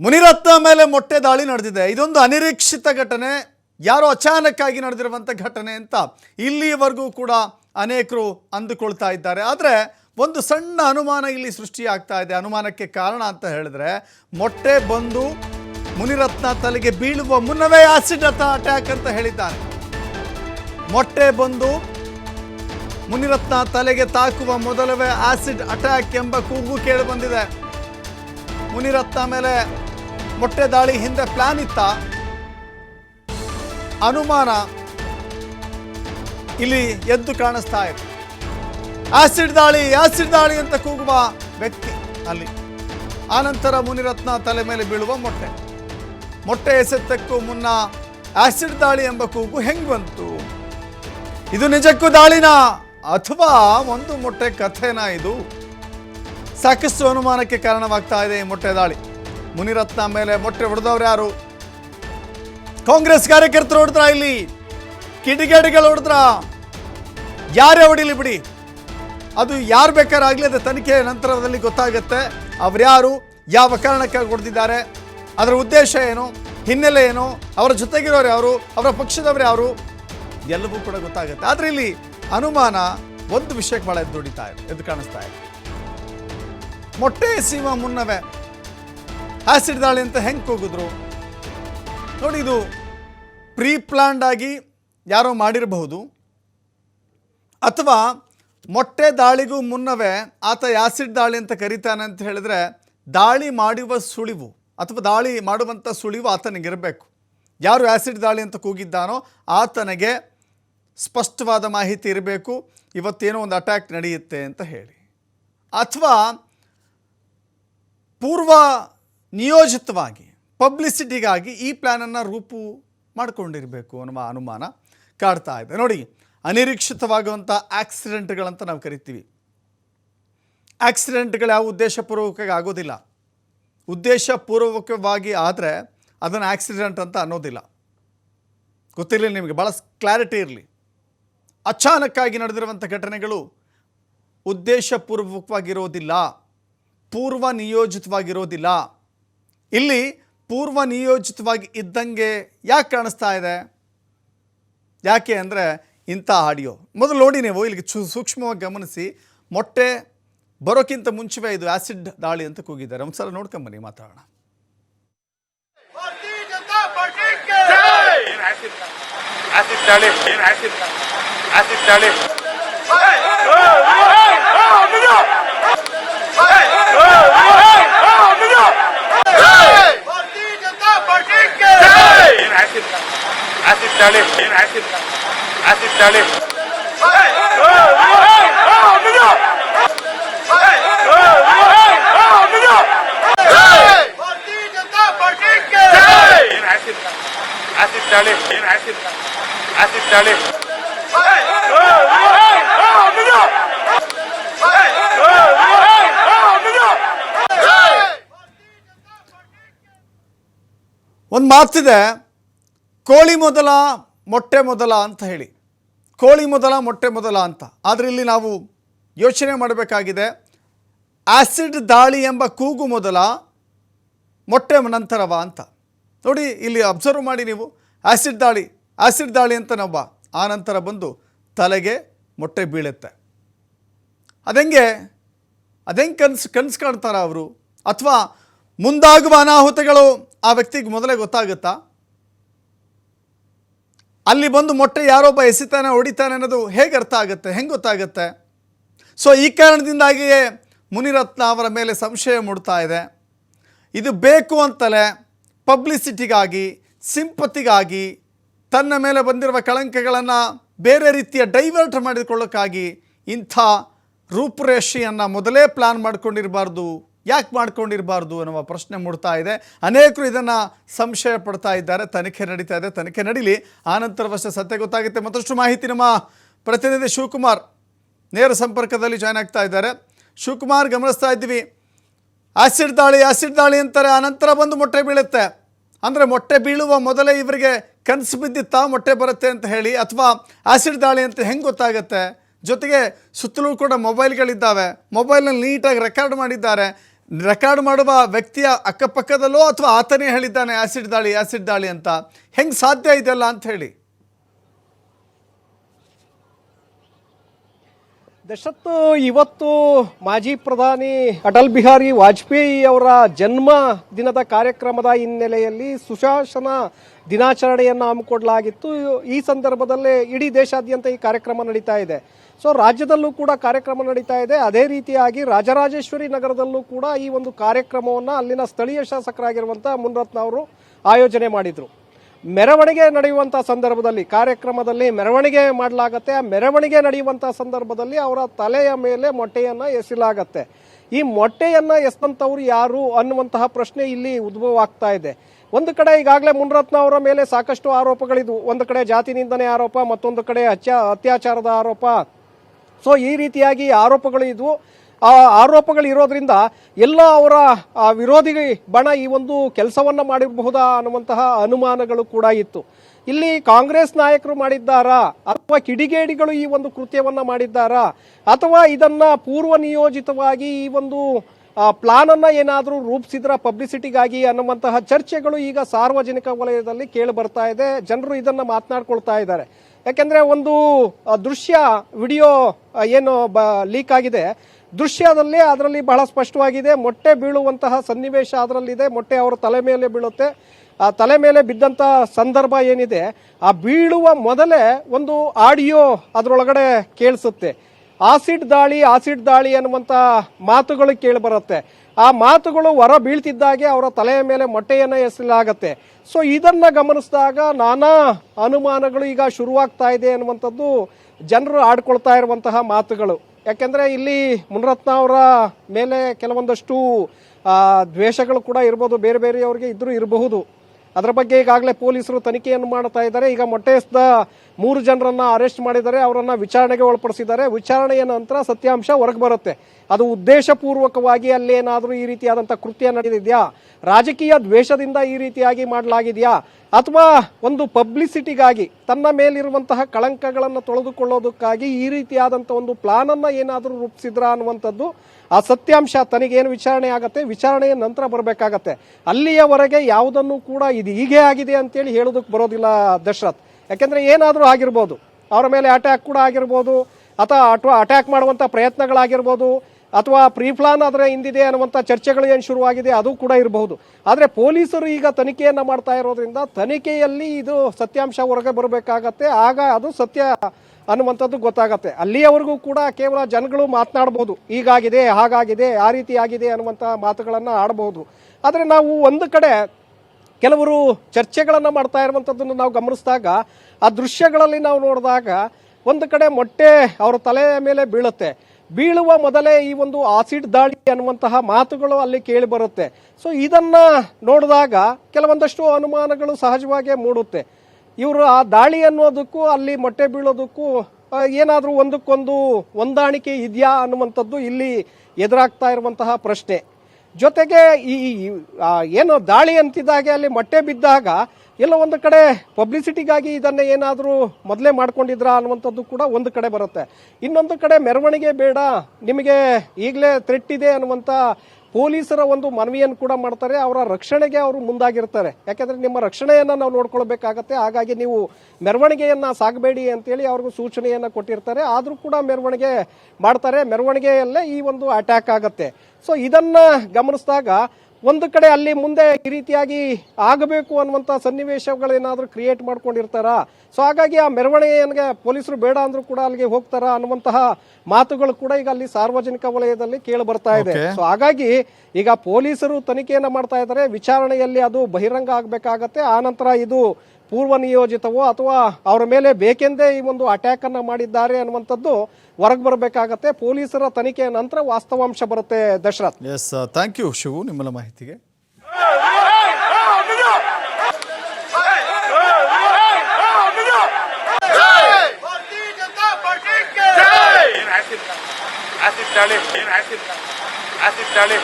ಮುನಿರತ್ನ ಮೇಲೆ ಮೊಟ್ಟೆ ದಾಳಿ ನಡೆದಿದೆ. ಇದೊಂದು ಅನಿರೀಕ್ಷಿತ ಘಟನೆ. ಯಾರೋ ಅಚಾನಕ್ಕಾಗಿ ನಡೆದಿರುವಂಥ ಘಟನೆ ಅಂತ ಇಲ್ಲಿಯವರೆಗೂ ಕೂಡ ಅನೇಕರು ಅಂದುಕೊಳ್ತಾ ಇದ್ದಾರೆ. ಆದರೆ ಒಂದು ಸಣ್ಣ ಅನುಮಾನ ಇಲ್ಲಿ ಸೃಷ್ಟಿಯಾಗ್ತಾ ಇದೆ. ಅನುಮಾನಕ್ಕೆ ಕಾರಣ ಅಂತ ಹೇಳಿದ್ರೆ, ಮೊಟ್ಟೆ ಬಂದು ಮುನಿರತ್ನ ತಲೆಗೆ ಬೀಳುವ ಮುನ್ನವೇ ಆಸಿಡ್ ಅಟ್ಯಾಕ್ ಅಂತ ಹೇಳಿದ್ದಾರೆ. ಮೊಟ್ಟೆ ಬಂದು ಮುನಿರತ್ನ ತಲೆಗೆ ತಾಕುವ ಮೊದಲವೇ ಆಸಿಡ್ ಅಟ್ಯಾಕ್ ಎಂಬ ಕೂಗು ಕೇಳಿ ಬಂದಿದೆ. ಮುನಿರತ್ನ ಮೇಲೆ ಮೊಟ್ಟೆ ದಾಳಿ ಹಿಂದೆ ಪ್ಲಾನ್ ಇತ್ತ. ಅನುಮಾನ ಇಲ್ಲಿ ಎದ್ದು ಕಾಣಿಸ್ತಾ ಇದೆ. ಆಸಿಡ್ ದಾಳಿ ಆಸಿಡ್ ದಾಳಿ ಅಂತ ಕೂಗುವ ವ್ಯಕ್ತಿ ಅಲ್ಲಿ. ಆನಂತರ ಮುನಿರತ್ನ ತಲೆ ಮೇಲೆ ಬೀಳುವ ಮೊಟ್ಟೆ. ಮೊಟ್ಟೆ ಎಸೆತಕ್ಕೂ ಮುನ್ನ ಆಸಿಡ್ ದಾಳಿ ಎಂಬ ಕೂಗು ಹೆಂಗ್ ಬಂತು? ಇದು ನಿಜಕ್ಕೂ ದಾಳಿನ ಅಥವಾ ಒಂದು ಮೊಟ್ಟೆ ಕಥೆನಾ ಇದು? ಸಾಕಷ್ಟು ಅನುಮಾನಕ್ಕೆ ಕಾರಣವಾಗ್ತಾ ಇದೆ ಈ ಮೊಟ್ಟೆ ದಾಳಿ. ಮುನಿರತ್ನ ಮೇಲೆ ಮೊಟ್ಟೆ ಹೊಡೆದವ್ರು ಯಾರು? ಕಾಂಗ್ರೆಸ್ ಕಾರ್ಯಕರ್ತರು ಹೊಡೆದ್ರ ಇಲ್ಲಿ? ಕಿಡಿಗೇಡಿಗಳು ಹೊಡೆದ್ರ? ಯಾರೇ ಹೊಡಿಲಿ ಬಿಡಿ. ಅದು ಯಾರು ಬೇಕಾರಾಗಲಿ ಅದು ತನಿಖೆ ನಂತರದಲ್ಲಿ ಗೊತ್ತಾಗುತ್ತೆ. ಅವ್ರ್ಯಾರು ಯಾವ ಕಾರಣಕ್ಕೆ ಹೊಡೆದಿದ್ದಾರೆ? ಅದರ ಉದ್ದೇಶ ಏನು? ಹಿನ್ನೆಲೆ ಏನು? ಅವರ ಜೊತೆಗಿರೋರು ಯಾರು? ಅವರ ಪಕ್ಷದವರು ಯಾರು? ಎಲ್ಲವೂ ಕೂಡ ಗೊತ್ತಾಗುತ್ತೆ. ಆದರೆ ಇಲ್ಲಿ ಅನುಮಾನ, ಒಂದು ವಿಷಯಕ್ಕೆ ಭಾಳ ಎದ್ದು ಹೊಡಿತಾ ಇದೆ, ಎದ್ದು ಕಾಣಿಸ್ತಾ ಇದೆ. ಮೊಟ್ಟೆ ಸೀಮ ಮುನ್ನವೇ. ಆಸಿಡ್ ದಾಳಿ ಅಂತ ಹೆಂಗೆ ಕೂಗಿದ್ರು? ನೋಡಿ ಇದು ಪ್ರೀ ಪ್ಲಾನ್ಡ್ ಆಗಿ ಯಾರೋ ಮಾಡಿರಬಹುದು. ಅಥವಾ ಮೊಟ್ಟೆ ದಾಳಿಗೂ ಮುನ್ನವೇ ಆತ ಆಸಿಡ್ ದಾಳಿ ಅಂತ ಕರೀತಾನೆ ಅಂತ ಹೇಳಿದ್ರೆ ದಾಳಿ ಮಾಡುವ ಸುಳಿವು ಅಥವಾ ದಾಳಿ ಮಾಡುವಂಥ ಸುಳಿವು ಆತನಿಗಿರಬೇಕು ಯಾರು ಆಸಿಡ್ ದಾಳಿ ಅಂತ ಕೂಗಿದ್ದಾನೋ ಆತನಿಗೆ ಸ್ಪಷ್ಟವಾದ ಮಾಹಿತಿ ಇರಬೇಕು. ಇವತ್ತೇನೋ ಒಂದು ಅಟ್ಯಾಕ್ ನಡೆಯುತ್ತೆ ಅಂತ ಹೇಳಿ. ಅಥವಾ ಪೂರ್ವ ನಿಯೋಜಿತವಾಗಿ ಪಬ್ಲಿಸಿಟಿಗಾಗಿ ಈ ಪ್ಲ್ಯಾನನ್ನು ರೂಪು ಮಾಡಿಕೊಂಡಿರಬೇಕು ಅನ್ನುವ ಅನುಮಾನ ಕಾಡ್ತಾ ಇದೆ. ನೋಡಿ ಅನಿರೀಕ್ಷಿತವಾಗುವಂಥ ಆಕ್ಸಿಡೆಂಟ್ಗಳಂತ ನಾವು ಕರಿತೀವಿ. ಆಕ್ಸಿಡೆಂಟ್ಗಳು ಯಾವ ಉದ್ದೇಶಪೂರ್ವಕವಾಗಿ ಆಗೋದಿಲ್ಲ. ಉದ್ದೇಶಪೂರ್ವಕವಾಗಿ ಆದರೆ ಅದನ್ನು ಆಕ್ಸಿಡೆಂಟ್ ಅಂತ ಅನ್ನೋದಿಲ್ಲ. ಗೊತ್ತಿರಲಿ ನಿಮಗೆ ಭಾಳ ಕ್ಲಾರಿಟಿ ಇರಲಿ. ಅಚಾನಕ್ಕಾಗಿ ನಡೆದಿರುವಂಥ ಘಟನೆಗಳು ಉದ್ದೇಶಪೂರ್ವಕವಾಗಿರೋದಿಲ್ಲ. ಪೂರ್ವ ನಿಯೋಜಿತವಾಗಿರೋದಿಲ್ಲ ಇಲ್ಲಿ ಪೂರ್ವ ನಿಯೋಜಿತವಾಗಿ ಇದ್ದಂಗೆ ಯಾಕೆ ಕಾಣಿಸ್ತಾ ಇದೆ? ಯಾಕೆ ಅಂದರೆ ಇಂಥ ಆಡಿಯೋ. ಮೊದಲು ನೋಡಿ ನೀವು ಇಲ್ಲಿಗೆ ಸೂಕ್ಷ್ಮವಾಗಿ ಗಮನಿಸಿ ಮೊಟ್ಟೆ ಬರೋಕ್ಕಿಂತ ಮುಂಚೆವೇ ಇದು ಆ್ಯಸಿಡ್ ದಾಳಿ ಅಂತ ಕೂಗಿದ್ದಾರೆ. ಒಂದ್ಸಲ ನೋಡ್ಕೊಂಬನ್ನಿ ಮಾತಾಡೋಣ. ಆಸಿಡ್ ದಾಳಿ. ಆಸಿಡ್ ದಾಳಿ ಆಸಿಡ್ ದಾಳಿ ಒಂದು ಮಾತಿದೆ ಕೋಳಿ ಮೊದಲ, ಮೊಟ್ಟೆ ಮೊದಲ ಅಂತ ಹೇಳಿ. ಕೋಳಿ ಮೊದಲ, ಮೊಟ್ಟೆ ಮೊದಲ ಅಂತ. ಆದರೆ ಇಲ್ಲಿ ನಾವು ಯೋಚನೆ ಮಾಡಬೇಕಾಗಿದೆ ಆ್ಯಸಿಡ್ ದಾಳಿ ಎಂಬ ಕೂಗು ಮೊದಲ, ಮೊಟ್ಟೆ ನಂತರವ ಅಂತ. ನೋಡಿ, ಇಲ್ಲಿ ಅಬ್ಸರ್ವ್ ಮಾಡಿ ನೀವು ಆ್ಯಸಿಡ್ ದಾಳಿ ಆ್ಯಸಿಡ್ ದಾಳಿ ಅಂತ ನಾವು ಆ ನಂತರ ಬಂದು ತಲೆಗೆ ಮೊಟ್ಟೆ ಬೀಳುತ್ತೆ. ಅದೆಂಗೆ ಅದೆಂಗೆ ಕನ್ಸು ಕನ್ಸು ಕಾಣ್ತಾರ ಅವರು? ಅಥವಾ ಮುಂದಾಗುವ ಅನಾಹುತಗಳು ಆ ವ್ಯಕ್ತಿಗೆ ಮೊದಲೇ ಗೊತ್ತಾಗುತ್ತಾ? ಅಲ್ಲಿ ಬಂದು ಮೊಟ್ಟೆ ಯಾರೊಬ್ಬ ಎಸಿತಾನೆ, ಹೊಡಿತಾನೆ ಅನ್ನೋದು ಹೇಗೆ ಅರ್ಥ ಆಗುತ್ತೆ? ಹೆಂಗೆ ಗೊತ್ತಾಗುತ್ತೆ? ಸೊ ಈ ಕಾರಣದಿಂದಾಗಿಯೇ ಮುನಿರತ್ನ ಅವರ ಮೇಲೆ ಸಂಶಯ ಮೂಡ್ತಾ ಇದೆ. ಇದು ಬೇಕು ಅಂತಲೇ ಪಬ್ಲಿಸಿಟಿಗಾಗಿ, ಸಿಂಪತಿಗಾಗಿ, ತನ್ನ ಮೇಲೆ ಬಂದಿರುವ ಕಳಂಕಗಳನ್ನು ಬೇರೆ ರೀತಿಯ ಡೈವರ್ಟ್ ಮಾಡಿಕೊಳ್ಳೋಕ್ಕಾಗಿ ಇಂಥ ರೂಪುರೇಷೆಯನ್ನು ಮೊದಲೇ ಪ್ಲಾನ್ ಮಾಡ್ಕೊಂಡಿರಬಾರ್ದು. ಯಾಕೆ ಮಾಡ್ಕೊಂಡಿರಬಾರ್ದು ಅನ್ನುವ ಪ್ರಶ್ನೆ ಮೂಡ್ತಾ ಇದೆ. ಅನೇಕರು ಇದನ್ನು ಸಂಶಯ ಪಡ್ತಾ ಇದ್ದಾರೆ. ತನಿಖೆ ನಡೀತಾ ಇದೆ. ತನಿಖೆ ನಡೀಲಿ. ಆನಂತರವಷ್ಟೇ ಸತ್ಯ ಗೊತ್ತಾಗುತ್ತೆ. ಮತ್ತಷ್ಟು ಮಾಹಿತಿ ನಮ್ಮ ಪ್ರತಿನಿಧಿ ಶಿವಕುಮಾರ್ ನೇರ ಸಂಪರ್ಕದಲ್ಲಿ ಜಾಯ್ನ್ ಆಗ್ತಾ ಇದ್ದಾರೆ. ಶಿವಕುಮಾರ್, ಗಮನಿಸ್ತಾ ಇದ್ದೀವಿ. ಆಸಿಡ್ ದಾಳಿ ಆಸಿಡ್ ದಾಳಿ ಅಂತಾರೆ. ಆನಂತರ ಬಂದು ಮೊಟ್ಟೆ ಬೀಳುತ್ತೆ. ಅಂದರೆ ಮೊಟ್ಟೆ ಬೀಳುವ ಮೊದಲೇ ಇವರಿಗೆ ಕನಸು ಬಿದ್ದಿತ್ತಾ? ಮೊಟ್ಟೆ ಬರುತ್ತೆ ಅಂತ ಹೇಳಿ. ಅಥವಾ ಆಸಿಡ್ ದಾಳಿ ಅಂತ ಹೆಂಗೆ ಗೊತ್ತಾಗುತ್ತೆ? ಜೊತೆಗೆ ಸುತ್ತಲೂ ಕೂಡ ಮೊಬೈಲ್ಗಳಿದ್ದಾವೆ. ಮೊಬೈಲ್ನಲ್ಲಿ ನೀಟಾಗಿ ರೆಕಾರ್ಡ್ ಮಾಡಿದ್ದಾರೆ. ರೆಕಾರ್ಡ್ ಮಾಡುವ ವ್ಯಕ್ತಿಯ ಅಕ್ಕಪಕ್ಕದಲ್ಲೋ ಅಥವಾ ಆತನೇ ಹೇಳಿದ್ದಾನೆ ಆ್ಯಸಿಡ್ ದಾಳಿ ಆ್ಯಸಿಡ್ ದಾಳಿ ಅಂತ. ಹೆಂಗೆ ಸಾಧ್ಯ ಇದೆಲ್ಲ ಅಂತ ಹೇಳಿ. ದಶತ್ತು ಇವತ್ತು ಮಾಜಿ ಪ್ರಧಾನಿ ಅಟಲ್ ಬಿಹಾರಿ ವಾಜಪೇಯಿ ಅವರ ಜನ್ಮ ದಿನದ ಕಾರ್ಯಕ್ರಮದ ಹಿನ್ನೆಲೆಯಲ್ಲಿ ಸುಶಾಸನ ದಿನಾಚರಣೆಯನ್ನು ಹಮ್ಮಿಕೊಡಲಾಗಿತ್ತು ಈ ಸಂದರ್ಭದಲ್ಲೇ ಇಡೀ ದೇಶಾದ್ಯಂತ ಈ ಕಾರ್ಯಕ್ರಮ ನಡೀತಾ ಇದೆ. ಸೊ ರಾಜ್ಯದಲ್ಲೂ ಕೂಡ ಕಾರ್ಯಕ್ರಮ ನಡೀತಾ ಇದೆ. ಅದೇ ರೀತಿಯಾಗಿ ರಾಜರಾಜೇಶ್ವರಿ ನಗರದಲ್ಲೂ ಕೂಡ ಈ ಒಂದು ಕಾರ್ಯಕ್ರಮವನ್ನು ಅಲ್ಲಿನ ಸ್ಥಳೀಯ ಶಾಸಕರಾಗಿರುವಂಥ ಮುನ್ರತ್ನ ಅವರು ಆಯೋಜನೆ ಮಾಡಿದರು. ಮೆರವಣಿಗೆ ನಡೆಯುವಂಥ ಸಂದರ್ಭದಲ್ಲಿ, ಕಾರ್ಯಕ್ರಮದಲ್ಲಿ ಮೆರವಣಿಗೆ ಮಾಡಲಾಗತ್ತೆ. ಆ ಮೆರವಣಿಗೆ ನಡೆಯುವಂಥ ಸಂದರ್ಭದಲ್ಲಿ ಅವರ ತಲೆಯ ಮೇಲೆ ಮೊಟ್ಟೆಯನ್ನು ಎಸಿಲಾಗತ್ತೆ. ಈ ಮೊಟ್ಟೆಯನ್ನು ಎಸ್ದಂಥವ್ರು ಯಾರು ಅನ್ನುವಂತಹ ಪ್ರಶ್ನೆ ಇಲ್ಲಿ ಉದ್ಭವ ಆಗ್ತಾ ಇದೆ. ಒಂದು ಕಡೆ ಈಗಾಗಲೇ ಮುನ್ರತ್ನ ಅವರ ಮೇಲೆ ಸಾಕಷ್ಟು ಆರೋಪಗಳಿದ್ವು. ಒಂದು ಕಡೆ ಜಾತಿ ನಿಂದನೆ ಆರೋಪ, ಮತ್ತೊಂದು ಕಡೆ ಅತ್ಯಾಚಾರದ ಆರೋಪ. ಸೊ ಈ ರೀತಿಯಾಗಿ ಆರೋಪಗಳು ಇದ್ವು. ಆ ಆರೋಪಗಳು ಇರೋದ್ರಿಂದ ಎಲ್ಲ ಅವರ ವಿರೋಧಿ ಬಣ ಈ ಒಂದು ಕೆಲಸವನ್ನ ಮಾಡಿರಬಹುದಾ ಅನ್ನುವಂತಹ ಅನುಮಾನಗಳು ಕೂಡ ಇತ್ತು. ಇಲ್ಲಿ ಕಾಂಗ್ರೆಸ್ ನಾಯಕರು ಮಾಡಿದ್ದಾರಾ, ಅಥವಾ ಕಿಡಿಗೇಡಿಗಳು ಈ ಒಂದು ಕೃತ್ಯವನ್ನ ಮಾಡಿದ್ದಾರಾ, ಅಥವಾ ಇದನ್ನ ಪೂರ್ವ ನಿಯೋಜಿತವಾಗಿ ಈ ಒಂದು ಪ್ಲಾನ್ ಅನ್ನ ಏನಾದರೂ ರೂಪಿಸಿದ್ರ ಪಬ್ಲಿಸಿಟಿಗಾಗಿ ಅನ್ನುವಂತಹ ಚರ್ಚೆಗಳು ಈಗ ಸಾರ್ವಜನಿಕ ವಲಯದಲ್ಲಿ ಕೇಳಿ ಬರ್ತಾ ಇದೆ. ಜನರು ಇದನ್ನ ಮಾತನಾಡ್ಕೊಳ್ತಾ ಇದ್ದಾರೆ. ಯಾಕೆಂದ್ರೆ ಒಂದು ದೃಶ್ಯ, ವಿಡಿಯೋ ಏನು ಏನು ಲೀಕ್ ಆಗಿದೆ. ದೃಶ್ಯದಲ್ಲಿ ಅದರಲ್ಲಿ ಬಹಳ ಸ್ಪಷ್ಟವಾಗಿದೆ. ಮೊಟ್ಟೆ ಬೀಳುವಂತಹ ಸನ್ನಿವೇಶ ಅದರಲ್ಲಿದೆ. ಮೊಟ್ಟೆ ಅವರ ತಲೆ ಮೇಲೆ ಬೀಳುತ್ತೆ. ಆ ತಲೆ ಮೇಲೆ ಬಿದ್ದಂತ ಸಂದರ್ಭ ಏನಿದೆ? ಆ ಬೀಳುವ ಮೊದಲೇ ಒಂದು ಆಡಿಯೋ ಅದರೊಳಗಡೆ ಕೇಳಿಸುತ್ತೆ. ಆಸಿಡ್ ದಾಳಿ ಆಸಿಡ್ ದಾಳಿ ಅನ್ನುವಂತ ಮಾತುಗಳು ಕೇಳಿ ಬರುತ್ತೆ. ಆ ಮಾತುಗಳು ಹೊರ ಬೀಳ್ತಿದ್ದಾಗೆ ಅವರ ತಲೆಯ ಮೇಲೆ ಮೊಟ್ಟೆಯನ್ನು ಎಸಲಾಗತ್ತೆ ಸೊ ಇದನ್ನ ಗಮನಿಸಿದಾಗ ನಾನಾ ಅನುಮಾನಗಳು ಈಗ ಶುರುವಾಗ್ತಾ ಇದೆ ಅನ್ನುವಂಥದ್ದು ಜನರು ಆಡ್ಕೊಳ್ತಾ ಇರುವಂತಹ ಮಾತುಗಳು. ಯಾಕೆಂದ್ರೆ ಇಲ್ಲಿ ಮುನರತ್ನ ಅವರ ಮೇಲೆ ಕೆಲವೊಂದಷ್ಟು ದ್ವೇಷಗಳು ಕೂಡ ಇರ್ಬೋದು, ಬೇರೆ ಬೇರೆಯವ್ರಿಗೆ ಇದ್ರೂ ಇರಬಹುದು. ಅದರ ಬಗ್ಗೆ ಈಗಾಗಲೇ ಪೊಲೀಸರು ತನಿಖೆಯನ್ನು ಮಾಡ್ತಾ ಇದ್ದಾರೆ. ಈಗ ಮೊಟ್ಟೆ ಎಸೆದ ಮೂರು ಜನರನ್ನ ಅರೆಸ್ಟ್ ಮಾಡಿದ್ದಾರೆ. ಅವರನ್ನ ವಿಚಾರಣೆಗೆ ಒಳಪಡಿಸಿದ್ದಾರೆ. ವಿಚಾರಣೆಯ ನಂತರ ಸತ್ಯಾಂಶ ಹೊರಗೆ ಬರುತ್ತೆ. ಅದು ಉದ್ದೇಶಪೂರ್ವಕವಾಗಿ ಅಲ್ಲೇನಾದರೂ ಈ ರೀತಿಯಾದಂಥ ಕೃತ್ಯ ನಡೆದಿದೆಯಾ? ರಾಜಕೀಯ ದ್ವೇಷದಿಂದ ಈ ರೀತಿಯಾಗಿ ಮಾಡಲಾಗಿದೆಯಾ? ಅಥವಾ ಒಂದು ಪಬ್ಲಿಸಿಟಿಗಾಗಿ, ತನ್ನ ಮೇಲಿರುವಂತಹ ಕಳಂಕಗಳನ್ನು ತೊಳೆದುಕೊಳ್ಳೋದಕ್ಕಾಗಿ ಈ ರೀತಿಯಾದಂಥ ಒಂದು ಪ್ಲಾನನ್ನು ಏನಾದರೂ ರೂಪಿಸಿದ್ರ ಅನ್ನುವಂಥದ್ದು ಆ ಸತ್ಯಾಂಶ ತನಗೇನು ವಿಚಾರಣೆ ಆಗುತ್ತೆ? ವಿಚಾರಣೆಯ ನಂತರ ಬರಬೇಕಾಗತ್ತೆ. ಅಲ್ಲಿಯವರೆಗೆ ಯಾವುದನ್ನು ಕೂಡ ಇದು ಹೀಗೆ ಆಗಿದೆ ಅಂತೇಳಿ ಹೇಳೋದಕ್ಕೆ ಬರೋದಿಲ್ಲ ದಶರಥ್. ಯಾಕೆಂದರೆ ಏನಾದರೂ ಆಗಿರ್ಬೋದು. ಅವರ ಮೇಲೆ ಅಟ್ಯಾಕ್ ಕೂಡ ಆಗಿರ್ಬೋದು. ಅಥವಾ ಅಥವಾ ಅಟ್ಯಾಕ್ ಮಾಡುವಂಥ ಪ್ರಯತ್ನಗಳಾಗಿರ್ಬೋದು. ಅಥವಾ ಪ್ರೀ ಪ್ಲಾನ್ ಅದರ ಹಿಂದಿದೆ ಅನ್ನುವಂಥ ಚರ್ಚೆಗಳು ಏನು ಶುರುವಾಗಿದೆ ಅದು ಕೂಡ ಇರಬಹುದು. ಆದರೆ ಪೊಲೀಸರು ಈಗ ತನಿಖೆಯನ್ನು ಮಾಡ್ತಾ ಇರೋದ್ರಿಂದ ತನಿಖೆಯಲ್ಲಿ ಇದು ಸತ್ಯಾಂಶ ಹೊರಗೆ ಬರಬೇಕಾಗತ್ತೆ. ಆಗ ಅದು ಸತ್ಯ ಅನ್ನುವಂಥದ್ದು ಗೊತ್ತಾಗತ್ತೆ. ಅಲ್ಲಿಯವರೆಗೂ ಕೂಡ ಕೇವಲ ಜನಗಳು ಮಾತನಾಡಬಹುದು ಹೀಗಾಗಿದೆ ಹಾಗಾಗಿದೆ, ಆ ರೀತಿ ಆಗಿದೆ ಅನ್ನುವಂಥ ಮಾತುಗಳನ್ನು ಆಡಬಹುದು ಆದರೆ ನಾವು ಒಂದು ಕಡೆ ಕೆಲವರು ಚರ್ಚೆಗಳನ್ನು ಮಾಡ್ತಾ ಇರುವಂಥದ್ದನ್ನು ನಾವು ಗಮನಿಸಿದಾಗ, ಆ ದೃಶ್ಯಗಳಲ್ಲಿ ನಾವು ನೋಡಿದಾಗ ಒಂದು ಕಡೆ ಮೊಟ್ಟೆ ಅವರ ತಲೆಯ ಮೇಲೆ ಬೀಳುತ್ತೆ. ಬೀಳುವ ಮೊದಲೇ ಈ ಒಂದು ಆಸಿಡ್ ದಾಳಿ ಅನ್ನುವಂತಹ ಮಾತುಗಳು ಅಲ್ಲಿ ಕೇಳಿ ಬರುತ್ತೆ. ಸೊ ಇದನ್ನ ನೋಡಿದಾಗ ಕೆಲವೊಂದಷ್ಟು ಅನುಮಾನಗಳು ಸಹಜವಾಗಿ ಮೂಡುತ್ತೆ. ಇವರು ಆ ದಾಳಿ ಅನ್ನೋದಕ್ಕೂ ಅಲ್ಲಿ ಮೊಟ್ಟೆ ಬೀಳೋದಕ್ಕೂ ಏನಾದರೂ ಒಂದಕ್ಕೊಂದು ಹೊಂದಾಣಿಕೆ ಇದೆಯಾ ಅನ್ನುವಂಥದ್ದು ಇಲ್ಲಿ ಎದುರಾಗ್ತಾ ಇರುವಂತಹ ಪ್ರಶ್ನೆ. ಜೊತೆಗೆ ಈ ಏನು ದಾಳಿ ಅಂತಿದ್ದಾಗೆ ಅಲ್ಲಿ ಮೊಟ್ಟೆ ಬಿದ್ದಾಗ ಎಲ್ಲ ಒಂದು ಕಡೆ ಪಬ್ಲಿಸಿಟಿಗಾಗಿ ಇದನ್ನ ಏನಾದರೂ ಮೊದಲೇ ಮಾಡ್ಕೊಂಡಿದ್ರಾ ಅನ್ನುವಂಥದ್ದು ಕೂಡ ಒಂದು ಕಡೆ ಬರುತ್ತೆ. ಇನ್ನೊಂದು ಕಡೆ ಮೆರವಣಿಗೆ ಬೇಡ, ನಿಮಗೆ ಈಗಲೇ ಇದೆ ಅನ್ನುವಂಥ ಪೊಲೀಸರ ಒಂದು ಮನವಿಯನ್ನು ಕೂಡ ಮಾಡ್ತಾರೆ, ಅವರ ರಕ್ಷಣೆಗೆ ಅವರು ಮುಂದಾಗಿರ್ತಾರೆ. ಯಾಕೆಂದರೆ ನಿಮ್ಮ ರಕ್ಷಣೆಯನ್ನು ನಾವು ನೋಡ್ಕೊಳ್ಬೇಕಾಗತ್ತೆ, ಹಾಗಾಗಿ ನೀವು ಮೆರವಣಿಗೆಯನ್ನು ಸಾಗಬೇಡಿ ಅಂತೇಳಿ ಅವ್ರಿಗೂ ಸೂಚನೆಯನ್ನ ಕೊಟ್ಟಿರ್ತಾರೆ. ಆದರೂ ಕೂಡ ಮೆರವಣಿಗೆ ಮಾಡ್ತಾರೆ, ಮೆರವಣಿಗೆಯಲ್ಲೇ ಈ ಒಂದು ಅಟ್ಯಾಕ್ ಆಗುತ್ತೆ. ಸೊ ಇದನ್ನ ಗಮನಿಸಿದಾಗ ಒಂದು ಕಡೆ ಅಲ್ಲಿ ಮುಂದೆ ಈ ರೀತಿಯಾಗಿ ಆಗಬೇಕು ಅನ್ನುವಂಥ ಸನ್ನಿವೇಶಗಳೇನಾದರೂ ಕ್ರಿಯೇಟ್ ಮಾಡ್ಕೊಂಡಿರ್ತಾರಾ? ಸೊ ಹಾಗಾಗಿ ಆ ಮೆರವಣಿಗೆ ಪೊಲೀಸರು ಬೇಡ ಅಂದ್ರೂ ಕೂಡ ಅಲ್ಲಿಗೆ ಹೋಗ್ತಾರಾ ಅನ್ನುವಂತಹ ಮಾತುಗಳು ಕೂಡ ಈಗ ಅಲ್ಲಿ ಸಾರ್ವಜನಿಕ ವಲಯದಲ್ಲಿ ಕೇಳಿ ಬರ್ತಾ ಇದೆ. ಸೊ ಹಾಗಾಗಿ ಈಗ ಪೊಲೀಸರು ತನಿಖೆಯನ್ನು ಮಾಡ್ತಾ ಇದ್ದಾರೆ. ವಿಚಾರಣೆಯಲ್ಲಿ ಅದು ಬಹಿರಂಗ ಆಗಬೇಕಾಗತ್ತೆ. ಆ ನಂತರ ಇದು ಪೂರ್ವ ನಿಯೋಜಿತವೋ ಅಥವಾ ಅವರ ಮೇಲೆ ಬೇಕೆಂದೇ ಈ ಒಂದು ಅಟ್ಯಾಕನ್ನು ಮಾಡಿದ್ದಾರೆ ಅನ್ನುವಂಥದ್ದು ಹೊರಗೆ ಬರಬೇಕಾಗತ್ತೆ ಪೊಲೀಸರ ತನಿಖೆಯ ನಂತರ ವಾಸ್ತವಾಂಶ ಬರುತ್ತೆ Dasharath S thank you Shivu ನಿಮ್ಮಲ್ಲ ಮಾಹಿತಿಗೆ ಆಸಿಡ್ ತಾಳಿ ಆಸಿಡ್ ತಾಳಿ